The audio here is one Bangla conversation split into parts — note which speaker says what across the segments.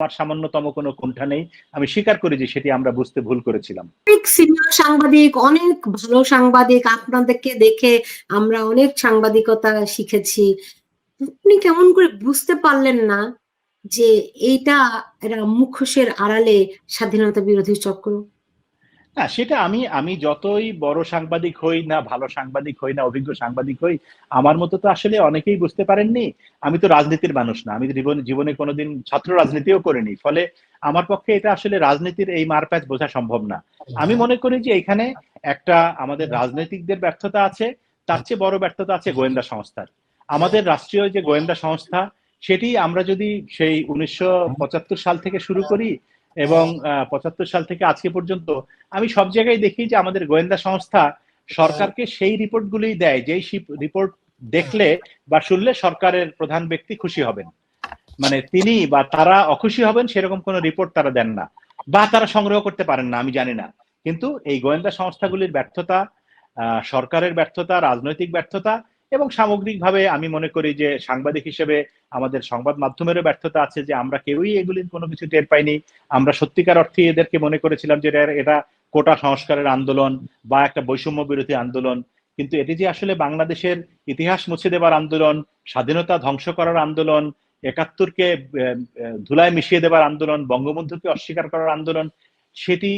Speaker 1: আমার সামান্যতম কোনো কোণঠা নেই। আমি স্বীকার করি যে সেটি আমরা বুঝতে ভুল করেছিলাম।
Speaker 2: অনেক সিনিয়র সাংবাদিক, অনেক ভালো সাংবাদিক আপনাদেরকে দেখে আমরা অনেক সাংবাদিকতা শিখেছি। আপনি কেমন করে বুঝতে পারলেন না যে এইটা এরা মুখোশের আড়ালে স্বাধীনতা বিরোধী চক্র?
Speaker 1: না, সেটা আমি আমি যতই বড় সাংবাদিক হই না, ভালো সাংবাদিক হই না, অভিজ্ঞ সাংবাদিক হই, আমার মতো তো আসলে অনেকেই বুঝতে পারেননি। আমি তো রাজনীতির মানুষ না, আমি জীবনে জীবনে কোনোদিন ছাত্র রাজনীতিও করিনি। ফলে আমার পক্ষে এটা আসলে রাজনীতির এই মারপ্যাচ বোঝা সম্ভব না। আমি মনে করি যে এখানে একটা আমাদের রাজনৈতিকদের ব্যর্থতা আছে, তার চেয়ে বড় ব্যর্থতা আছে গোয়েন্দা সংস্থার। আমাদের রাষ্ট্রীয় যে গোয়েন্দা সংস্থা, সেটি আমরা যদি সেই উনিশশো পঁচাত্তর সাল থেকে শুরু করি এবং পঁচাত্তর সাল থেকে আজকে পর্যন্ত আমি সব জায়গায় দেখি যে আমাদের গোয়েন্দা সংস্থা সরকারকে সেই রিপোর্টগুলোই দেয়, যেই রিপোর্ট দেখলে বা শুনলে সরকারের প্রধান ব্যক্তি খুশি হবেন। মানে তিনি বা তারা অখুশি হবেন সেরকম কোনো রিপোর্ট তারা দেন না বা তারা সংগ্রহ করতে পারেন না, আমি জানি না। কিন্তু এই গোয়েন্দা সংস্থাগুলির ব্যর্থতা সরকারের ব্যর্থতা, রাজনৈতিক ব্যর্থতা এবং সামগ্রিকভাবে আমি মনে করি যে সাংবাদিক হিসেবে আমাদের সংবাদ মাধ্যমেরও ব্যর্থতা আছে যে আমরা কেউই এগুলির কোনো কিছু টের পাইনি। আমরা সত্যিকার অর্থে এদেরকে মনে করেছিলাম যে এটা কোটা সংস্কারের আন্দোলন বা একটা বৈষম্য বিরোধী আন্দোলন। কিন্তু এটি যে আসলে বাংলাদেশের ইতিহাস মুছে দেবার আন্দোলন, স্বাধীনতা ধ্বংস করার আন্দোলন, একাত্তরকে ধুলায় মিশিয়ে দেবার আন্দোলন, বঙ্গবন্ধুকে অস্বীকার করার আন্দোলন, সেটি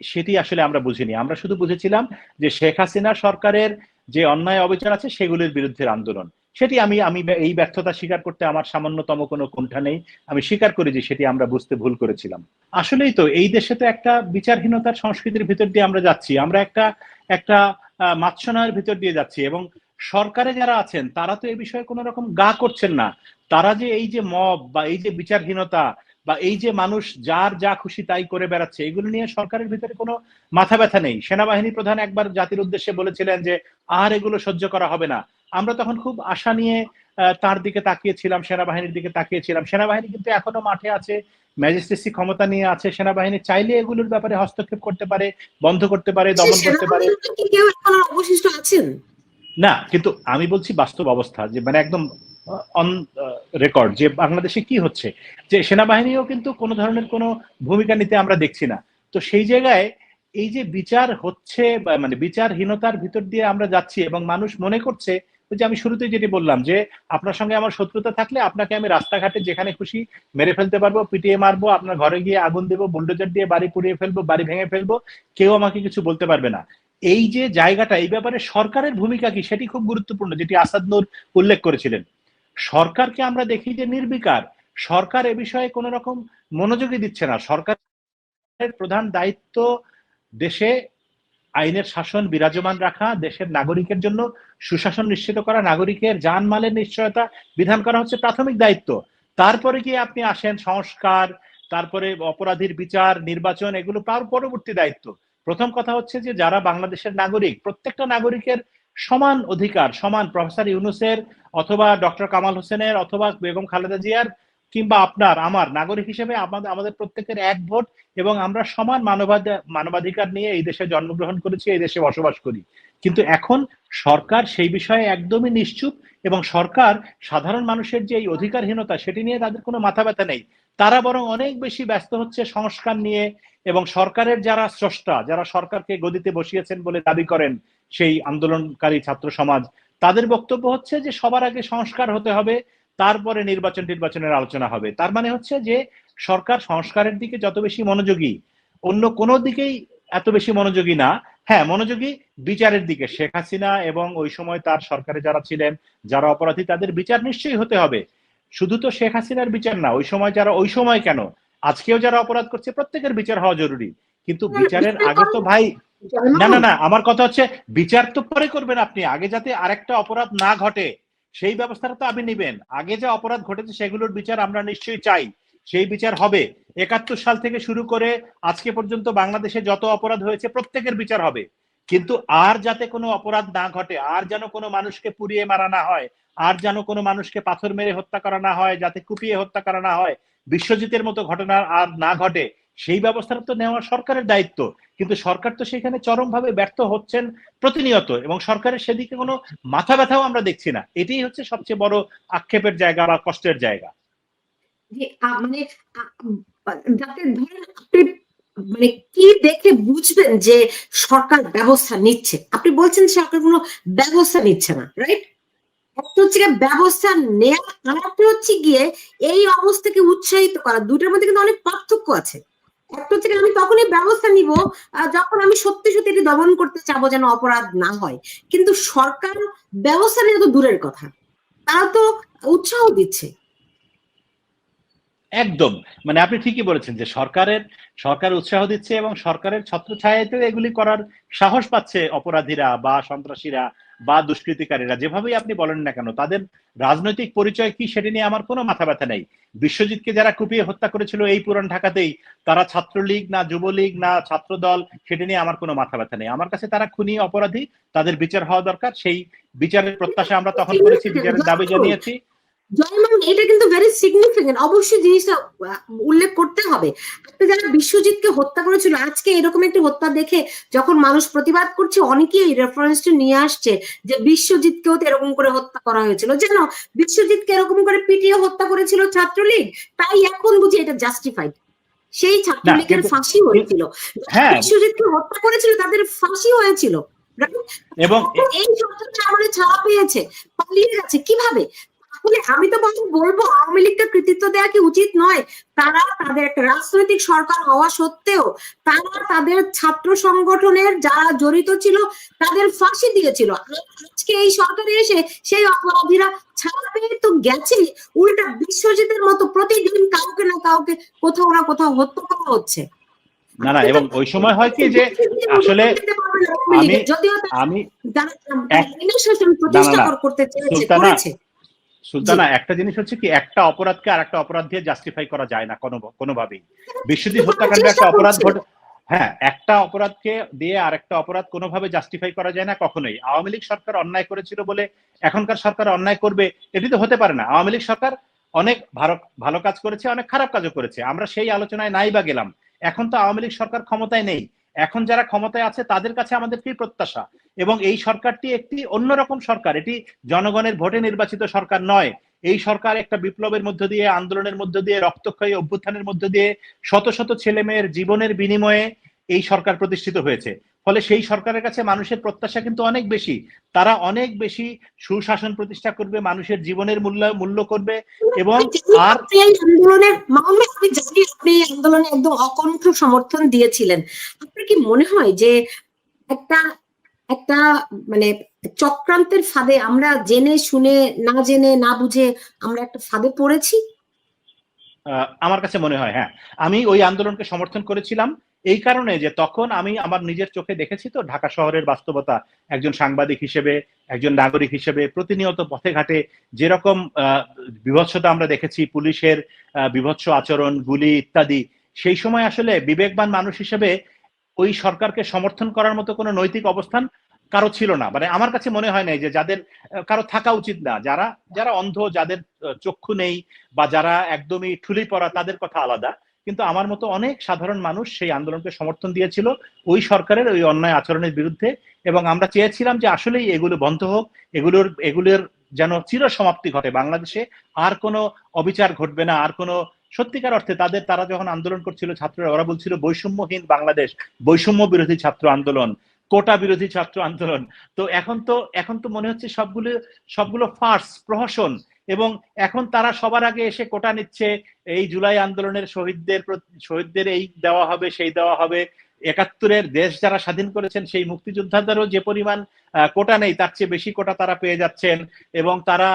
Speaker 1: সেটি আসলে আমরা বুঝিনি। আমরা শুধু বুঝেছিলাম যে শেখ হাসিনা সরকারের যে অন্যায় অবিচার আছে সেগুলির বিরুদ্ধে আন্দোলন। সেটি আমি আমি এই ব্যর্থতা স্বীকার করতে আমার সামান্যতম কোনো কোণঠা নেই। আমি স্বীকার করি যে সেটি আমরা বুঝতে ভুল করেছিলাম। আসলেই তো, এই দেশে তো একটা বিচারহীনতার সংস্কৃতির ভিতর দিয়ে আমরা যাচ্ছি। আমরা একটা একটা মাৎসনায়ের ভিতর দিয়ে যাচ্ছি এবং সরকারে যারা আছেন, তারা তো এই বিষয়ে কোনো রকম গা করছেন না। তারা যে এই যে মব বা এই যে বিচারহীনতা বা এই যে মানুষ যার যা খুশি তাই করে বেড়াচ্ছে এগুলো নিয়ে সরকারের ভিতরে কোনো মাথা ব্যথা নেই। সেনাবাহিনী প্রধান একবার জাতির উদ্দেশ্যে বলেছিলেন যে আর এগুলো সহ্য করা হবে না। আমরা তখন খুব আশা নিয়ে তার দিকে তাকিয়েছিলাম সেনাবাহিনীর দিকে তাকিয়েছিলাম। সেনাবাহিনী কিন্তু এখনও মাঠে আছে ম্যাজিস্ট্রেসি ক্ষমতা নিয়ে আছে। সেনাবাহিনী চাইলে এগুলোর ব্যাপারে হস্তক্ষেপ করতে পারে বন্ধ করতে পারে দমন করতে পারে।
Speaker 2: অবশিষ্ট আছেন?
Speaker 1: না কিন্তু আমি বলছি বাস্তব অবস্থা যে মানে একদম অন রেকর্ড যে বাংলাদেশে কি হচ্ছে, যে সেনাবাহিনীও কিন্তু কোনো ধরনের কোনো ভূমিকা নিতে আমরা দেখছি না। তো সেই জায়গায় এই যে বিচার হচ্ছে মানে বিচারহীনতার ভিতর দিয়ে আমরা যাচ্ছি এবং মানুষ মনে করছে যে আমি শুরুতে যেটি বললাম যে আপনার সঙ্গে আমার শত্রুতা থাকলে আপনাকে আমি রাস্তাঘাটে যেখানে খুশি মেরে ফেলতে পারব, পিটিয়ে মারবো, আপনার ঘরে গিয়ে আগুন দেবো, বুলডোজার দিয়ে বাড়ি পুড়িয়ে ফেলব, বাড়ি ভেঙে ফেলব, কেউ আমাকে কিছু বলতে পারবে না। এই যে জায়গাটা, এই ব্যাপারে সরকারের ভূমিকা কি সেটি খুব গুরুত্বপূর্ণ, যেটি আসাদ নূর উল্লেখ করেছিলেন। সরকারকে আমরা দেখি যে নির্বিকার। সরকার এ বিষয়ে কোন রকম মনোযোগী দিচ্ছে না। সরকারের প্রধান দায়িত্ব দেশে আইনের শাসন বিরাজমান রাখা, দেশের নাগরিকের জন্য সুশাসন নিশ্চিত করা, নাগরিকের যান মালের নিশ্চয়তা বিধান করা হচ্ছে প্রাথমিক দায়িত্ব। তারপরে কি আপনি আসেন সংস্কার, তারপরে অপরাধীর বিচার, নির্বাচন, এগুলো পরবর্তী দায়িত্ব। প্রথম কথা হচ্ছে যে যারা বাংলাদেশের নাগরিক, প্রত্যেকটা নাগরিকের সমান অধিকার, সমান প্রফেসর ইউনুসের অথবা ডক্টর কামাল হোসেনের অথবা বেগম খালেদা জিয়ার কিংবা আপনার, আমার নাগরিক হিসেবে আমাদের আমাদের প্রত্যেকের এক ভোট এবং আমরা সমান মানবাধিকার নিয়ে এই দেশে জন্মগ্রহণ করেছি, এই দেশে বসবাস করি। কিন্তু এখন সরকার সেই বিষয়ে একদমই নিশ্চুপ এবং সরকার সাধারণ মানুষের যে এই অধিকারহীনতা সেটি নিয়ে তাদের কোনো মাথা ব্যথা নেই। তারা বরং অনেক বেশি ব্যস্ত হচ্ছে সংস্কার নিয়ে এবং সরকারের যারা স্রষ্টা, যারা সরকারকে গদিতে বসিয়েছেন বলে দাবি করেন সেই আন্দোলনকারী ছাত্র সমাজ তাদের বক্তব্য হচ্ছে যে সবার আগে সংস্কার হতে হবে তারপরে নির্বাচন নির্বাচনের আলোচনা হবে। তার মানে হচ্ছে যে সরকার সংস্কারের দিকে যত বেশি মনোযোগী অন্য কোনো দিকেই এত বেশি মনোযোগী না। হ্যাঁ মনোযোগী বিচারের দিকে। শেখ হাসিনা এবং ওই সময় তার সরকারে যারা ছিলেন যারা অপরাধী তাদের বিচার নিশ্চয়ই হতে হবে। শুধু তো শেখ হাসিনার বিচার না ওই সময় যারা ওই সময় কেন? আজকেও যারা অপরাধ করছে প্রত্যেকের বিচার হওয়া জরুরি। কিন্তু বিচারের আগে তো ভাই না না না, আমার কথা হচ্ছে, বিচার তো পরে করবেন আপনি, আগে যাতে আরেকটা অপরাধ না ঘটে, সেই ব্যবস্থাটা তো আপনি নিবেন। আগে যে অপরাধ ঘটেছে, সেগুলোর বিচার আমরা নিশ্চয়ই চাই, সেই বিচার হবে। একাত্তর সাল থেকে শুরু করে আজকে পর্যন্ত বাংলাদেশে যত অপরাধ হয়েছে, প্রত্যেকের বিচার হবে। কিন্তু আর যাতে কোনো অপরাধ না ঘটে, আর যেন কোনো মানুষকে পুড়িয়ে মারা না হয়, আর যেন কোনো মানুষকে পাথর মেরে হত্যা করা না হয়, যাতে কুপিয়ে হত্যা করা না হয়, বিশ্বজিতের মতো ঘটনা আর না ঘটে সেই ব্যবস্থাটা তো নেওয়া সরকারের দায়িত্ব। কিন্তু সরকার তো সেখানে চরমভাবে ব্যর্থ হচ্ছেন প্রতিনিয়ত এবং সরকারের সেদিকে কোনো মাথা ব্যথাও আমরা দেখছি না। এটাই হচ্ছে সবচেয়ে বড় আক্ষেপের জায়গা বা কষ্টের জায়গা।
Speaker 2: মানে যাতে ধরেন আপনি মানে কি দেখে বুঝবেন যে সরকার ব্যবস্থা নিচ্ছে? আপনি বলছেন সরকার কোনো ব্যবস্থা নিচ্ছে না রাইট হচ্ছে গিয়ে ব্যবস্থা নেওয়া আর হচ্ছে গিয়ে এই অবস্থাকে উৎসাহিত করা। দুটোর মধ্যে কিন্তু অনেক পার্থক্য আছে। একটা হচ্ছে আমি তখনই ব্যবস্থা নিব যখন আমি সত্যি সত্যি এটি দমন করতে চাবো যেন অপরাধ না হয়। কিন্তু সরকার ব্যবস্থা নিয়ে তো দূরের কথা। তারা তো উৎসাহ দিচ্ছে।
Speaker 1: একদম। মানে আপনি ঠিকই বলেছেন যে সরকারের, সরকার উৎসাহ দিচ্ছে এবং সরকারের ছত্রছায়াতে এগুলি করার সাহস পাচ্ছে অপরাধীরা বা সন্ত্রাসীরা বা দুষ্কৃতিকারীরা। যেভাবেই আপনি বলেন না কেন, তাদের রাজনৈতিক পরিচয় কি সেটা নিয়ে আমার কোনো মাথা ব্যথা নেই। বিশ্বজিৎকে যারা কুপিয়ে হত্যা করেছিল এই পুরান ঢাকাতেই, তারা ছাত্রলীগ না যুবলীগ না ছাত্রদল সেটা নিয়ে আমার কোনো মাথা ব্যথা নেই। আমার কাছে তারা খুনি, অপরাধী, তাদের বিচার হওয়া দরকার। সেই বিচারের প্রত্যাশা আমরা তখন করেছি, বিচারের দাবি জানিয়েছি।
Speaker 2: জয়মান এটা কিন্তু ভেরি সিগনিফিকেন্ট অবশ্যই জিনিসটা উল্লেখ করতে হবে। আপনি যারা বিশ্বজিৎকে হত্যা করেছিল আজকে এরকম একটি হত্যা দেখে যখন মানুষ প্রতিবাদ করছে অনেকেই এই রেফারেন্সটা নিয়ে আসছে যে বিশ্বজিৎকেও তো এরকম করে হত্যা করা হয়েছিল। বিশ্বজিৎকে এরকম করে পিটিয়ে হত্যা করেছিল ছাত্রলীগ তাই এখন বুঝি এটা জাস্টিফাইড সেই ছাত্রলীগের ফাঁসি হয়েছিল।
Speaker 1: হ্যাঁ।
Speaker 2: বিশ্বজিৎকে হত্যা করেছিল তাদের ফাঁসি হয়েছিল
Speaker 1: এবং
Speaker 2: এই সরকারটা আমাদের ছাড়া পেয়েছে পালিয়ে গেছে। কীভাবে? তাহলে আমি তো বলব আওয়ামী লীগকে কৃতিত্ব দেওয়া কি উচিত নয়? তারা তাদের একটা রাজনৈতিক সরকার হওয়া সত্ত্বেও তারা তাদের ছাত্র সংগঠনের যারা জড়িত ছিল তাদের ফাঁসি দিয়েছিল। আজকে এই সরকারে এসে সেই অপরাধীরা ছাড়া পেয়ে তো গেছে উল্টা বিশ্বজিতের মতো প্রতিদিন কাউকে না কাউকে কোথাও না কোথাও হত্যা করা হচ্ছে।
Speaker 1: না না এবং ওই সময় হয় কি যে আসলে আমি-
Speaker 2: যদিও
Speaker 1: আমি
Speaker 2: প্রতিষ্ঠা করতে চেয়েছে
Speaker 1: সুলতানা, একটা জিনিস হচ্ছে কি একটা অপরাধকে আর একটা অপরাধ দিয়ে জাস্টিফাই করা যায় না কোনো কোনোভাবেই। বিশ্বজিৎ হত্যাকাণ্ডে একটা অপরাধ ঘটে হ্যাঁ একটা অপরাধকে দিয়ে আরেকটা অপরাধ কোনোভাবে জাস্টিফাই করা যায় না কখনোই। আওয়ামী লীগ সরকার অন্যায় করেছিল বলে এখনকার সরকার অন্যায় করবে এটি তো হতে পারে না। আওয়ামী লীগ সরকার অনেক ভালো ভালো কাজ করেছে অনেক খারাপ কাজও করেছে। আমরা সেই আলোচনায় নাই বা গেলাম। এখন তো আওয়ামী লীগ সরকার ক্ষমতায় নেই। এখন যারা ক্ষমতায় আছে, তাদের কাছে আমাদের কি প্রত্যাশা। এবং এই সরকারটি একটি অন্যরকম সরকার। এটি জনগণের ভোটে নির্বাচিত সরকার নয়। এই সরকার একটা বিপ্লবের মধ্য দিয়ে, আন্দোলনের মধ্য দিয়ে, রক্তক্ষয়ী অভ্যুত্থানের মধ্য দিয়ে শত শত ছেলে মেয়ের জীবনের বিনিময়ে এই সরকার প্রতিষ্ঠিত হয়েছে। ফলে সেই সরকারের কাছে মানুষের প্রত্যাশা কিন্তু অনেক বেশি। তারা অনেক বেশি সুশাসন প্রতিষ্ঠা করবে মানুষের জীবনের মূল্য মূল্য করবে এবং আর
Speaker 2: আন্দোলনের আমি জানি আপনি আন্দোলনে একদম অকণ্ঠ সমর্থন দিয়েছিলেন। আপনার কি মনে হয় যে একটা একটা মানে চক্রান্তের ফাঁদে আমরা জেনে শুনে না জেনে না বুঝে আমরা একটা ফাঁদে পড়েছি?
Speaker 1: আমার কাছে মনে হয় হ্যাঁ। আমি ওই আন্দোলনকে সমর্থন করেছিলাম এই কারণে যে তখন আমি আমার নিজের চোখে দেখেছি তো, ঢাকা শহরের বাস্তবতা। একজন সাংবাদিক হিসেবে, একজন নাগরিক হিসেবে প্রতিনিয়ত পথে ঘাটে যেরকম বিভৎসতা আমরা দেখেছি, পুলিশের বিভৎস আচরণ, গুলি ইত্যাদি, সেই সময় আসলে বিবেকবান মানুষ হিসেবে ওই সরকারকে সমর্থন করার মতো কোনো নৈতিক অবস্থান কারও ছিল না। মানে আমার কাছে মনে হয় নাই যে যাদের, কারও থাকা উচিত না। যারা যারা অন্ধ, যাদের চক্ষু নেই বা যারা একদমই ঠুলি পড়া তাদের কথা আলাদা। কিন্তু আমার মতো অনেক সাধারণ মানুষ সেই আন্দোলনকে সমর্থন দিয়েছিল ওই সরকারের, ওই অন্যায় আচরণের বিরুদ্ধে। এবং আমরা চেয়েছিলাম যে আসলেই এগুলো বন্ধ হোক, এগুলোর এগুলোর যেন চির সমাপ্তি ঘটে। বাংলাদেশে আর কোনো অবিচার ঘটবে না, আর কোনো সত্যিকার অর্থে তাদের, তারা যখন আন্দোলন করছিল ছাত্ররা, ওরা বলছিল বৈষম্যহীন বাংলাদেশ, বৈষম্য বিরোধী ছাত্র আন্দোলন। কোটা বিরোধী ছাত্র আন্দোলন। তো এখন তো এখন তো মনে হচ্ছে সবগুলো সবগুলো ফার্স, প্রহসন, এবং এখন তারা সবার আগে এসে কোটা নিচ্ছে, এই জুলাই আন্দোলনের শহীদদের শহীদদের এই দেওয়া হবে, সেই দেওয়া হবে। একাত্তরের দেশ যারা স্বাধীন করেছেন, সেই মুক্তিযোদ্ধাদেরও যে পরিমাণ কোটা নেই, তার চেয়ে বেশি কোটা তারা পেয়ে যাচ্ছেন, এবং তারা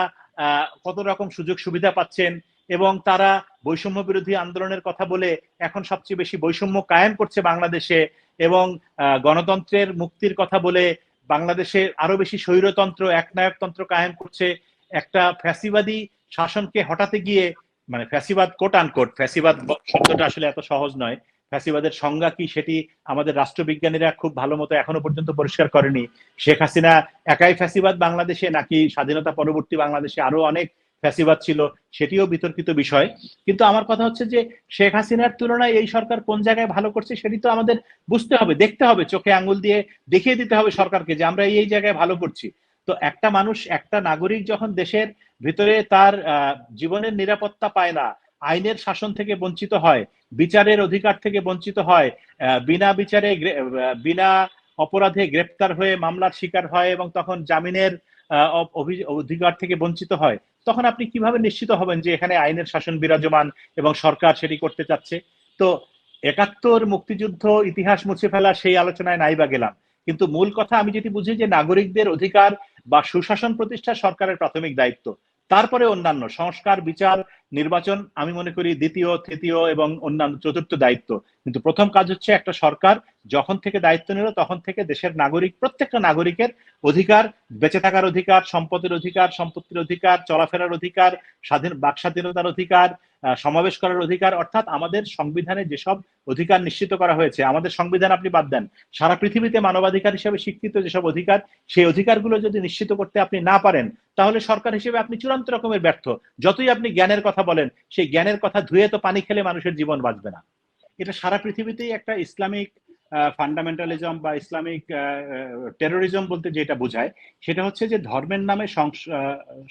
Speaker 1: কত রকম সুযোগ সুবিধা পাচ্ছেন, এবং তারা বৈষম্য বিরোধী আন্দোলনের কথা বলে এখন সবচেয়ে বেশি বৈষম্য কায়েম করছে বাংলাদেশে। এবং গণতন্ত্রের মুক্তির কথা বলে বাংলাদেশে আরও বেশি স্বৈরতন্ত্র, একনায়কতন্ত্র কায়েম করছে, একটা ফ্যাসিবাদী শাসনকে হঠাতে গিয়ে মানে ফ্যাসিবাদ কোট আনকোট ফ্যাসিবাদ শব্দটা আসলে এত সহজ নয়, ফ্যাসিবাদের সংজ্ঞা কি সেটি আমাদের রাষ্ট্রবিজ্ঞানীরা খুব ভালো মতো এখনও পর্যন্ত পরিষ্কার করেনি। শেখ হাসিনা একাই ফ্যাসিবাদ বাংলাদেশে নাকি স্বাধীনতা পরবর্তী বাংলাদেশে আরও অনেক ফ্যাসিবাদ ছিল, সেটিও বিতর্কিত বিষয়। কিন্তু আমার কথা হচ্ছে যে, শেখ হাসিনার তুলনায় এই সরকার কোন জায়গায় ভালো করছে সেটি তো আমাদের বুঝতে হবে, দেখতে হবে, চোখে আঙ্গুল দিয়ে দেখিয়ে দিতে হবে সরকারকে যে আমরা এই জায়গায় ভালো করছি। তো একটা মানুষ, একটা নাগরিক যখন দেশের ভিতরে তার জীবনের নিরাপত্তা পায় না, আইনের শাসন থেকে বঞ্চিত হয়, বিচারের অধিকার থেকে বঞ্চিত হয় বিনা বিচারে বিনা অপরাধে গ্রেপ্তার হয়ে মামলার শিকার হয় এবং তখন জামিনের অধিকার থেকে বঞ্চিত হয়, তখন আপনি কীভাবে নিশ্চিত হবেন যে এখানে আইনের শাসন বিরাজমান এবং সরকার সেটি করতে চাচ্ছে? তো একাত্তর মুক্তিযুদ্ধ ইতিহাস মুছে ফেলা সেই আলোচনায় নাই বা গেলাম। কিন্তু মূল কথা আমি যেটি বুঝি যে নাগরিকদের অধিকার বা সুশাসন প্রতিষ্ঠা সরকারের প্রাথমিক দায়িত্ব, তারপরে অন্যান্য সংস্কার, বিচার নির্বাচন, আমি মনে করি দ্বিতীয়, তৃতীয় এবং অন্যান্য চতুর্থ দায়িত্ব। কিন্তু প্রথম কাজ হচ্ছে একটা সরকার, যখন থেকে দায়িত্ব নিল তখন থেকে দেশের নাগরিক, প্রত্যেকটা নাগরিকের অধিকার, বেঁচে থাকার অধিকার, সম্পদের অধিকার, সম্পত্তির অধিকার, চলাফেরার অধিকার, স্বাধীন, বাক স্বাধীনতার অধিকার সমাবেশ করার অধিকার, অর্থাৎ আমাদের সংবিধানে যেসব অধিকার নিশ্চিত করা হয়েছে, আমাদের সংবিধান আপনি বাদ দেন। সারা পৃথিবীতে মানবাধিকার হিসেবে স্বীকৃত যেসব অধিকার, সেই অধিকারগুলো যদি নিশ্চিত করতে আপনি না পারেন, তাহলে সরকার হিসেবে আপনি চূড়ান্ত রকমের ব্যর্থ। যতই আপনি জ্ঞানের কথা বলেন, সেই জ্ঞানের কথা ধুয়ে তো পানি খেলে মানুষের জীবন বাঁচবে না। এটা সারা পৃথিবীতেই একটা ইসলামিক ফান্ডামেন্টালিজম বা ইসলামিক টেরোরিজম বলতে যেটা বোঝায়, সেটা হচ্ছে যে ধর্মের নামে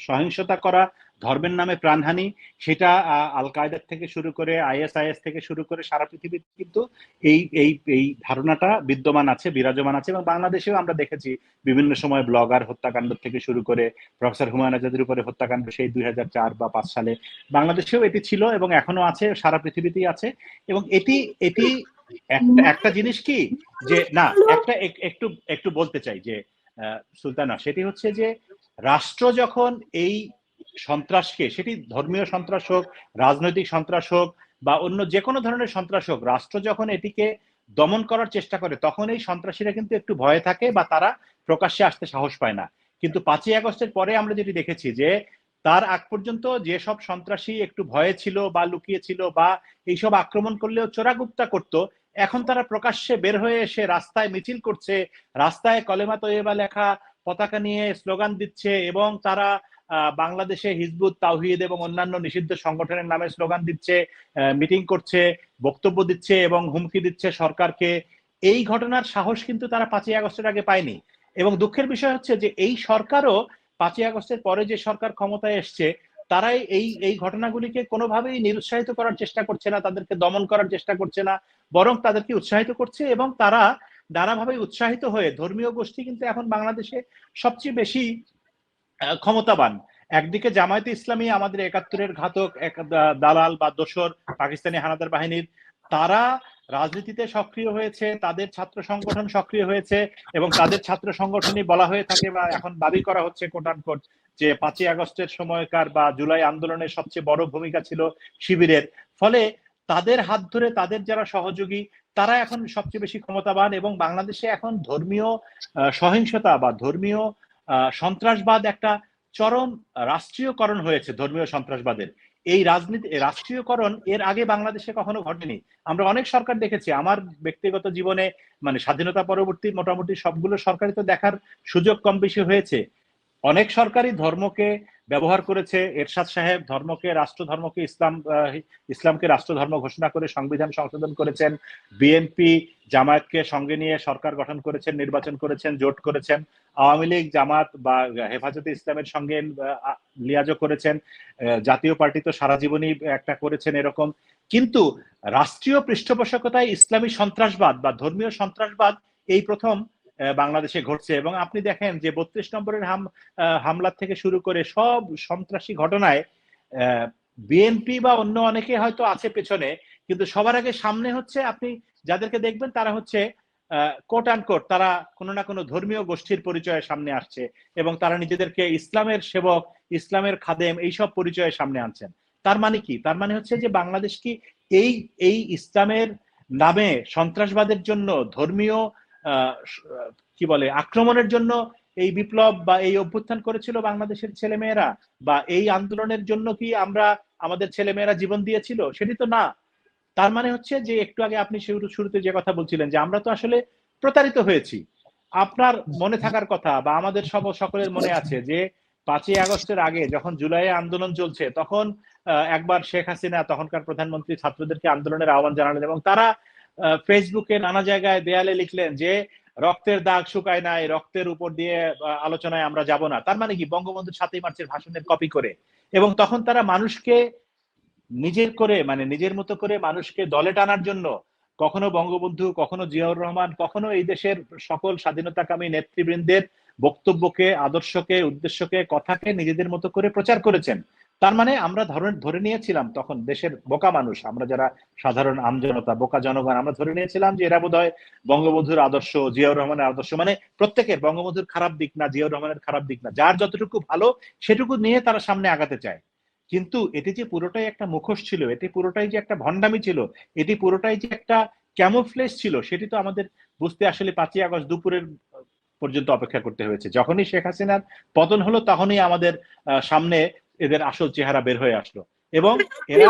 Speaker 1: সহিংসতা করা, ধর্মের নামে প্রাণহানি, সেটা আল কায়দার থেকে শুরু করে আইএসআইএস থেকে শুরু করে সারা পৃথিবীতে কিন্তু এই এই এই ধারণাটা বিদ্যমান আছে, বিরাজমান আছে এবং বাংলাদেশেও আমরা দেখেছি বিভিন্ন সময় ব্লগার হত্যাকাণ্ড থেকে শুরু করে প্রফেসর হুমায়ুন আজাদের উপরে হত্যাকাণ্ড সেই দুই চার বা পাঁচ সালে। বাংলাদেশেও এটি ছিল এবং এখনও আছে, সারা পৃথিবীতেই আছে এবং এটি এটি একটা জিনিস কি যে না একটা একটু একটু বলতে চাই যে সুলতানা সেটি হচ্ছে যে রাষ্ট্র যখন এই সন্ত্রাসকে সেটি ধর্মীয় সন্ত্রাস হোক রাজনৈতিক সন্ত্রাস হোক বা অন্য যে কোনো ধরনের সন্ত্রাস হোক রাষ্ট্র যখন এটিকে দমন করার চেষ্টা করে তখন এই সন্ত্রাসীরা কিন্তু একটু ভয়ে থাকে বা তারা প্রকাশ্যে আসতে সাহস পায় না। কিন্তু পাঁচই আগস্টের পরে আমরা যেটি দেখেছি যে তার আগ পর্যন্ত যেসব সন্ত্রাসী একটু ভয়ে ছিল বা লুকিয়ে ছিল বা এইসব আক্রমণ করলেও চোরাগুপ্তা করত এখন তারা প্রকাশ্যে বের হয়ে এসে রাস্তায় মিছিল করছে, রাস্তায় কলেমা তৈবা লেখা, পতাকা নিয়ে স্লোগান দিচ্ছে এবং তারা বাংলাদেশে হিজবুত, তাওহিদ এবং অন্যান্য নিষিদ্ধ সংগঠনের নামে স্লোগান দিচ্ছে মিটিং করছে, বক্তব্য দিচ্ছে এবং হুমকি দিচ্ছে সরকারকে। এই ঘটনার সাহস কিন্তু তারা পাঁচই আগস্টের আগে পায়নি এবং দুঃখের বিষয় হচ্ছে যে এই সরকারও পাঁচই আগস্টের পরে যে সরকার ক্ষমতায় এসছে তারাই এই এই ঘটনাগুলিকে কোনোভাবেই নিরুৎসাহিত করার চেষ্টা করছে না, তাদেরকে দমন করার চেষ্টা করছে না, বরং তাদেরকে উৎসাহিত করছে এবং তারা নানাভাবে উৎসাহিত হয়ে, ধর্মীয় গোষ্ঠী কিন্তু এখন বাংলাদেশে সবচেয়ে বেশি ক্ষমতাবান। একদিকে জামায়াতে ইসলামী আমাদের একাত্তরের ঘাতক, এক দালাল বা দোসর পাকিস্তানি হানাদার বাহিনীর, তারা রাজনীতিতে সক্রিয় হয়েছে, তাদের ছাত্র সংগঠন সক্রিয় হয়েছে এবং তাদের ছাত্র সংগঠনই বলা হয়ে থাকে বা এখন দাবি করা হচ্ছে কোট যে পাঁচই আগস্টের সময়কার বা জুলাই আন্দোলনের সবচেয়ে বড় ভূমিকা ছিল শিবিরের। ফলে তাদের হাত ধরে তাদের যারা সহযোগী, তারা এখন সবচেয়ে বেশি ক্ষমতাবান এবং বাংলাদেশে এখন ধর্মীয় সহিংসতা বা ধর্মীয় সন্ত্রাসবাদ একটা চরম রাষ্ট্রীয়করণ হয়েছে ধর্মীয় সন্ত্রাসবাদের। এই রাজনীতি রাষ্ট্রীয়করণ এর আগে বাংলাদেশে কখনো ঘটেনি। আমরা অনেক সরকার দেখেছি, আমার ব্যক্তিগত জীবনে মানে স্বাধীনতা পরবর্তী মোটামুটি সবগুলো সরকারই তো দেখার সুযোগ কম বেশি হয়েছে। অনেক সরকারই ধর্মকে ব্যবহার করেছে। এরশাদ সাহেব ধর্মকে রাষ্ট্র ধর্মকে ইসলাম ইসলামকে রাষ্ট্র ধর্ম ঘোষণা করে সংবিধান সংশোধন করেছেন। বিএনপি জামায়াতকে সঙ্গে নিয়ে সরকার গঠন করেছেন নির্বাচন করেছেন জোট করেছেন। আওয়ামী লীগ জামাত বা হেফাজতে ইসলামের সঙ্গে আহ, লিয়াজও করেছেন। জাতীয় পার্টি তো সারা জীবনই একটা করেছেন এরকম। কিন্তু রাষ্ট্রীয় পৃষ্ঠপোষকতায় ইসলামী সন্ত্রাসবাদ বা ধর্মীয় সন্ত্রাসবাদ এই প্রথম বাংলাদেশে ঘটছে। এবং আপনি দেখেন যে বত্রিশ নম্বরের হাম হামলা থেকে শুরু করে সব সন্ত্রাসী ঘটনায় বিএনপি বা অন্য অনেকে হয়তো আছে পেছনে, কিন্তু সবার আগে সামনে হচ্ছে আপনি যাদেরকে দেখবেন তারা হচ্ছে কোট অ্যান্ড কোট তারা কোনো না কোনো ধর্মীয় গোষ্ঠীর পরিচয়ে সামনে আসছে এবং তারা নিজেদেরকে ইসলামের সেবক, ইসলামের খাদেম এইসব পরিচয়ে সামনে আনছেন। তার মানে কি? তার মানে হচ্ছে যে বাংলাদেশ কি এই এই ইসলামের নামে সন্ত্রাসবাদের জন্য ধর্মীয় কি বলে, আক্রমণের জন্য এই বিপ্লব বা এই অভ্যুত্থান করেছিল বাংলাদেশের ছেলেমেয়েরা? বা এই আন্দোলনের জন্য কি আমরা আমাদের ছেলেমেয়েরা জীবন দিয়েছিল? সেটি তো না। তার মানে হচ্ছে যে একটু আগে আপনি শুরুতে যে কথা বলছিলেন যে আমরা তো আসলে প্রতারিত হয়েছি। আপনার মনে থাকার কথা বা আমাদের সব সকলের মনে আছে যে পাঁচই আগস্টের আগে যখন জুলাই আন্দোলন চলছে, তখন একবার শেখ হাসিনা তখনকার প্রধানমন্ত্রী ছাত্রদেরকে আন্দোলনের আহ্বান জানালেন এবং তারা ফেসবুকে নানা জায়গায় দেয়ালে লিখলেন যে, রক্তের দাগ শুকায় নাই, রক্তের উপর দিয়ে আলোচনায় আমরা যাব না। তার মানে কি? বঙ্গবন্ধু সাতই মার্চের ভাষণের কপি করে। এবং তখন তারা মানুষকে নিজের করে মানে নিজের মতো করে মানুষকে দলে টানার জন্য কখনো বঙ্গবন্ধু, কখনো জিয়াউর রহমান, কখনো এই দেশের সকল স্বাধীনতাকামী নেতৃবৃন্দের বক্তব্যকে, আদর্শকে, উদ্দেশ্যকে, কথাকে নিজেদের মতো করে প্রচার করেছেন। তার মানে আমরা ধরে ধরে নিয়েছিলাম তখন দেশের বোকা মানুষ, আমরা যারা সাধারণ আমজনতা, বোকা জনগণ, আমরা ধরে নিয়েছিলাম যে এরা বোধহয় বঙ্গবন্ধুর আদর্শ, জিয়াউর রহমানের আদর্শ মানে প্রত্যেকের বঙ্গবন্ধুর খারাপ দিক না, জিয়াউর রহমানের খারাপ দিক না, যার যতটুকু ভালো সেটুকু নিয়ে তারা সামনে আগাতে চায়। কিন্তু এটি যে পুরোটাই একটা মুখোশ ছিল, এটি পুরোটাই যে একটা ভণ্ডামি ছিল, এটি পুরোটাই যে একটা ক্যামোফ্লেস ছিল, সেটি তো আমাদের বুঝতে আসলে পাঁচই আগস্ট দুপুরের পর্যন্ত অপেক্ষা করতে হয়েছে। যখনই শেখ হাসিনার পতন হলো, তখনই আমাদের সামনে এদের আসল চেহারা বের হয়ে আসলো। এবং এরা